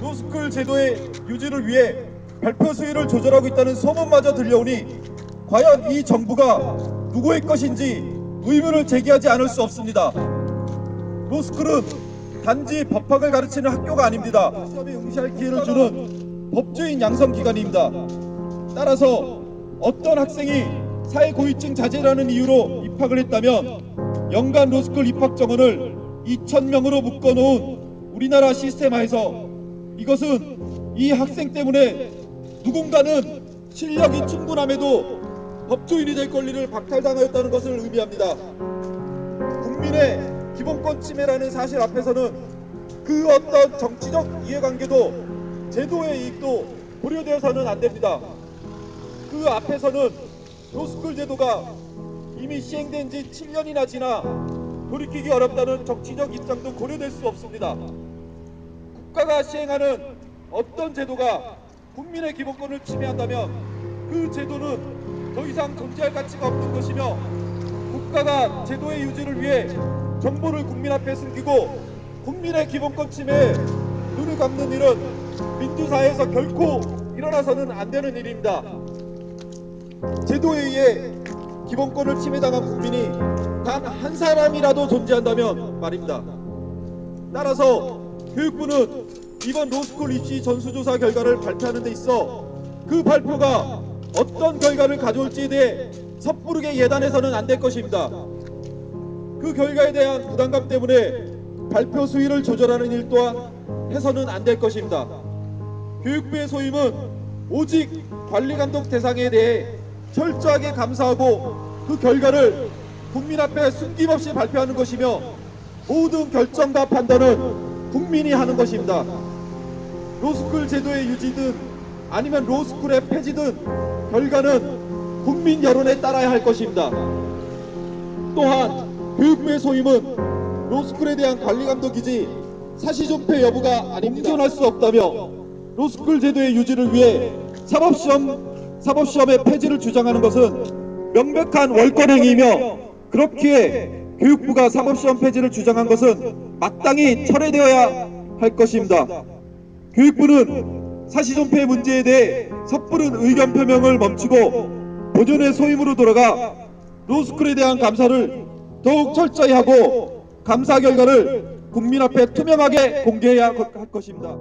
로스쿨 제도의 유지를 위해 발표 수위를 조절하고 있다는 소문마저 들려오니 과연 이 정부가 누구의 것인지 의문을 제기하지 않을 수 없습니다. 로스쿨은 단지 법학을 가르치는 학교가 아닙니다. 시험에 응시할 기회를 주는 법조인 양성 기관입니다. 따라서 어떤 학생이 사회고위층 자제라는 이유로 입학을 했다면 연간 로스쿨 입학 정원을 2,000명으로 묶어놓은 우리나라 시스템하에서 이것은 이 학생 때문에 누군가는 실력이 충분함에도 법조인이 될 권리를 박탈당하였다는 것을 의미합니다. 국민의 기본권 침해라는 사실 앞에서는 그 어떤 정치적 이해관계도 제도의 이익도 고려되어서는 안 됩니다. 그 앞에서는 로스쿨 제도가 이미 시행된 지 7년이나 지나 돌이키기 어렵다는 정치적 입장도 고려될 수 없습니다. 국가가 시행하는 어떤 제도가 국민의 기본권을 침해한다면 그 제도는 더 이상 존재할 가치가 없는 것이며 국가가 제도의 유지를 위해 정보를 국민 앞에 숨기고 국민의 기본권 침해에 눈을 감는 일은 민주사회에서 결코 일어나서는 안 되는 일입니다. 제도에 의해 기본권을 침해당한 국민이 단 한 사람이라도 존재한다면 말입니다. 따라서 교육부는 이번 로스쿨 입시 전수조사 결과를 발표하는 데 있어 그 발표가 어떤 결과를 가져올지에 대해 섣부르게 예단해서는 안 될 것입니다. 그 결과에 대한 부담감 때문에 발표 수위를 조절하는 일 또한 해서는 안 될 것입니다. 교육부의 소임은 오직 관리감독 대상에 대해 철저하게 감사하고 그 결과를 국민 앞에 숨김없이 발표하는 것이며 모든 결정과 판단은 국민이 하는 것입니다. 로스쿨 제도의 유지든 아니면 로스쿨의 폐지든 결과는 국민 여론에 따라야 할 것입니다. 또한 교육부의 소임은 로스쿨에 대한 관리 감독이지 사시존폐 여부가 아닙니다. 인정할 수 없다며 로스쿨 제도의 유지를 위해 사법시험 사법시험의 폐지를 주장하는 것은 명백한 월권 행위이며 그렇기에 교육부가 사법시험 폐지를 주장한 것은 마땅히 철회되어야 할 것입니다. 교육부는 사시존폐 문제에 대해 섣부른 의견 표명을 멈추고 본연의 소임으로 돌아가 로스쿨에 대한 감사를 더욱 철저히 하고 감사 결과를 국민 앞에 투명하게 공개해야 할 것입니다.